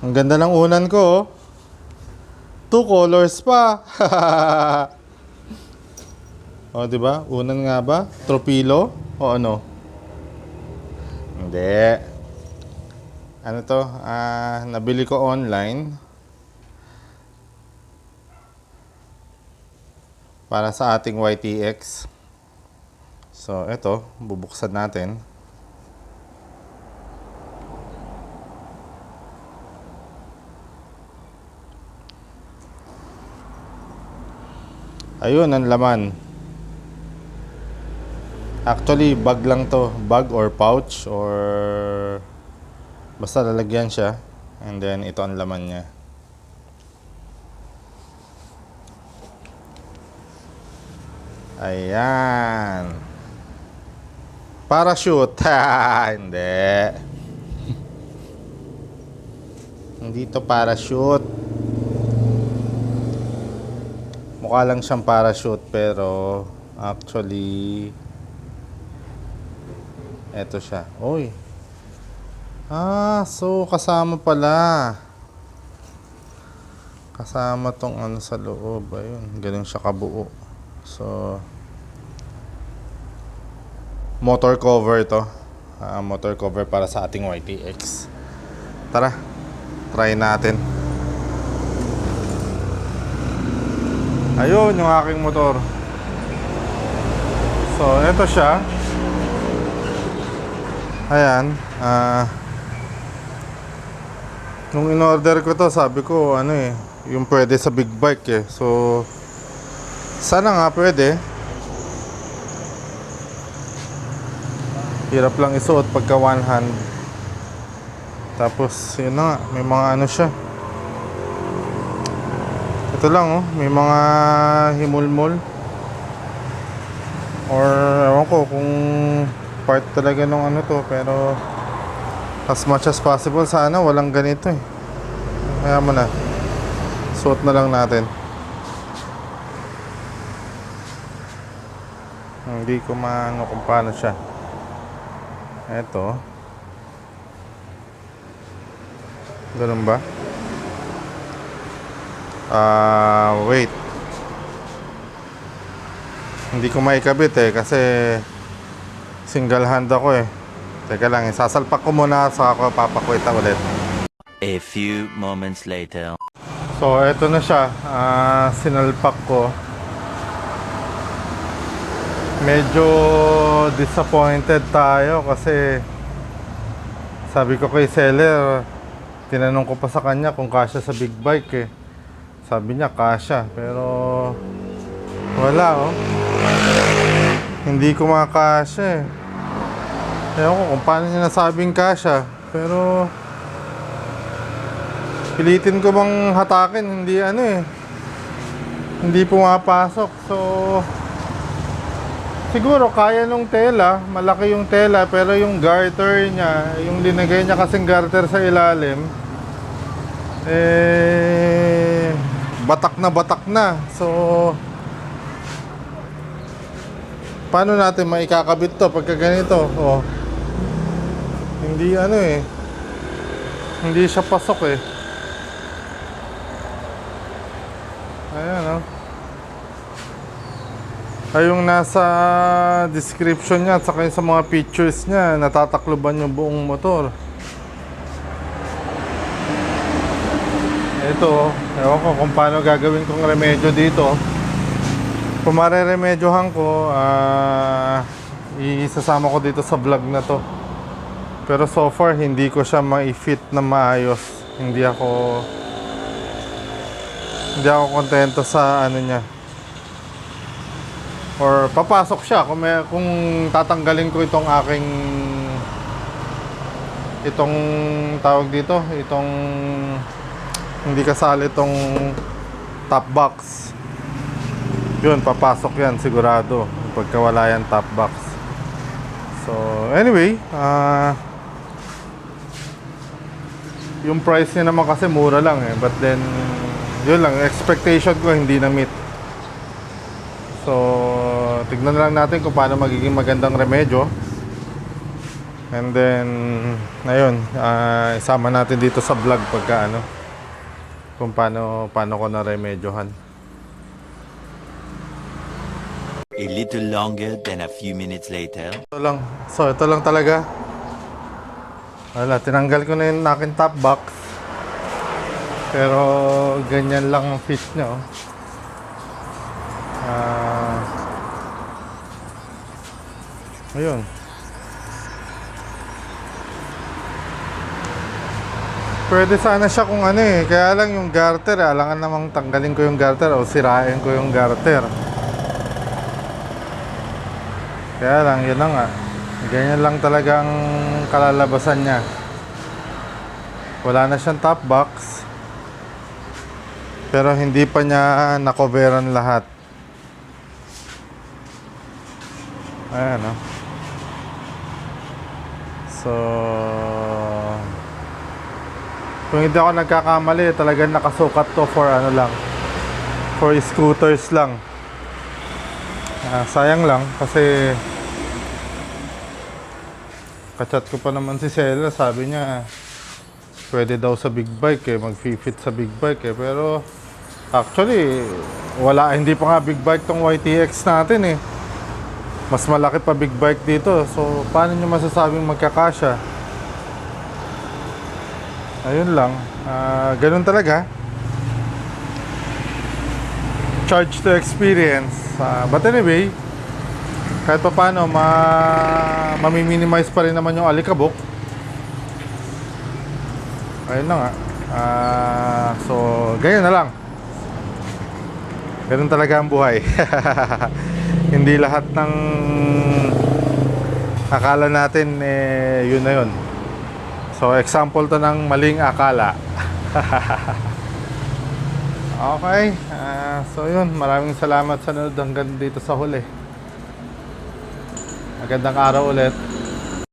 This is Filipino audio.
Ang ganda ng unan ko, oh. Two colors pa. oh, di ba? Unan nga ba? Tropilo? O ano? Hindi. Ano to? Ah, nabili ko online. Para sa ating YTX. So, ito, bubuksan natin. Ayun, ang laman. Actually, bag lang to. Bag or pouch or... Basta lalagyan siya. And then, ito ang laman niya. Ayan. Parachute. Hindi. Hindi to parachute. Mukha lang siyang parachute pero actually eto siya. Oy. Ah, so kasama pala. Kasama tong ano sa loob. Ayun, ganun siya kabuo. So motor cover to. Ah, motor cover para sa ating YTX. Tara, try natin. Ayun, yung aking motor. So, eto siya. Ayan. Ah... nung in-order ko to, sabi ko, ano eh, yung pwede sa big bike eh. So, sana nga pwede. Hirap lang isuot pagka one hand. Tapos, yun na nga, may mga ano siya. Ito lang oh, may mga himulmol. Or ewan ko kung part talaga ng ano to, pero as much as possible sana walang ganito eh. Kaya mo na. Suot na lang natin. Hindi ko maano kung paano siya. Eto. Ganun ba? Ah, wait. Hindi ko maikabit eh kasi single hand ako eh. Teka lang, isasalpak ko muna sa ako papakwita ulit. A few moments later. So, eto na siya. Ah, sinalpak ko. Medyo disappointed tayo kasi sabi ko kay seller, tinanong ko pa sa kanya kung kasya sa big bike eh. Sabi niya kasya, pero wala oh. Hindi ko makasya eh. Ewan ko kung paano niya nasabing kasya, pero pilitin ko bang hatakin, hindi ano eh. Hindi pumapasok. So, siguro kaya nung tela, malaki yung tela, pero yung garter niya, yung linagay niya kasing garter sa ilalim, eh, batak na batak na. So, paano natin maikakabit to pagka ganito? Oh. Hindi ano eh. Hindi siya pasok eh. Ayan oh. Ay yung nasa description niya at saka sa mga pictures niya, natatakloban yung buong motor. Ito, ewan ko kung paano gagawin kong remedyo dito. Kung mareremedyohan ko, ah, isasama ko dito sa vlog na to. Pero so far, hindi ko siya ma-fit na maayos. Hindi ako... Hindi ako kontento sa ano niya. Or papasok siya kung, may, kung tatanggalin ko itong aking... Itong tawag dito, itong hindi kasali itong top box. Yun, papasok yan sigurado pagka wala yan top box. So, anyway, ah yung price niya naman kasi mura lang eh. But then, yun lang, expectation ko hindi na meet. So, tignan na lang natin kung paano magiging magandang remedyo. And then, ayun, ah, isama natin dito sa vlog pagka ano, kung paano, paano ko na-remedyohan. A little longer than a few minutes later. Ito lang. So, ito lang talaga. Wala, tinanggal ko na yung aking top box. Pero, ganyan lang ang fish niya, oh. Ah. ayun. Pwede sana siya kung ano eh. Kaya lang yung garter, eh. alangan namang tanggalin ko yung garter o sirain ko yung garter. Kaya lang, yun na nga. Ganyan lang talagang kalalabasan niya. Wala na siyang top box. Pero hindi pa niya nakoveran lahat. Ayan, oh. So, kung hindi ako nagkakamali, talagang nakasukat to for ano lang. For scooters lang. Ah, sayang lang kasi kachat ko pa naman si Sela, sabi niya pwede daw sa big bike eh, mag-fit sa big bike eh. Pero actually, wala, hindi pa nga big bike tong YTX natin eh. Mas malaki pa big bike dito. So, paano nyo masasabing magkakasya? Ayun lang. Ah, ganun talaga. Charge to experience. Ah, but anyway, kahit pa paano, ma mami-minimize pa rin naman yung alikabok. Ayun na nga. Ah, so, ganyan na lang. Ganun talaga ang buhay. Hindi lahat ng akala natin eh, yun na yun. So, example to ng maling akala. okay. Ah, so, yun. Maraming salamat sa nanood hanggang dito sa huli. Magandang araw ulit.